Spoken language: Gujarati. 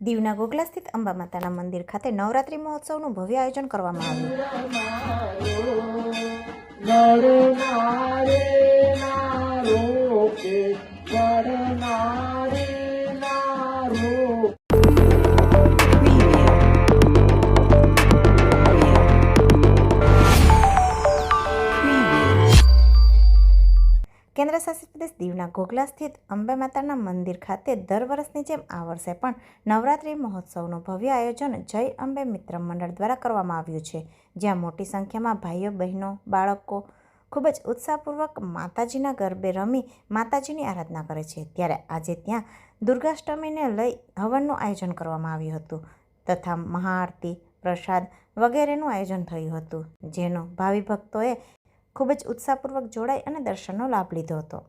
દીવના ગોગલા સ્થિત અંબા માતાના મંદિર ખાતે નવરાત્રિ મહોત્સવનું ભવ્ય આયોજન કરવામાં આવ્યું. નરનારે નારો કે નરનારે નારો કેન્દ્ર શાસિત પ્રદેશ દીવના ઘોઘલા સ્થિત અંબે માતાના મંદિર ખાતે દર વર્ષની જેમ આ વર્ષે પણ નવરાત્રિ મહોત્સવનું ભવ્ય આયોજન જય અંબે મિત્ર મંડળ દ્વારા કરવામાં આવ્યું છે, જ્યાં મોટી સંખ્યામાં ભાઈઓ, બહેનો, બાળકો ખૂબ જ ઉત્સાહપૂર્વક માતાજીના ગરબે રમી માતાજીની આરાધના કરે છે. ત્યારે આજે ત્યાં દુર્ગાષ્ટમીને લઈ હવનનું આયોજન કરવામાં આવ્યું હતું તથા મહાઆરતી, પ્રસાદ વગેરેનું આયોજન થયું હતું, જેનો ભાવિ ભક્તોએ ખૂબ જ ઉત્સાહપૂર્વક જોડાઈ અને દર્શનનો લાભ લીધો હતો.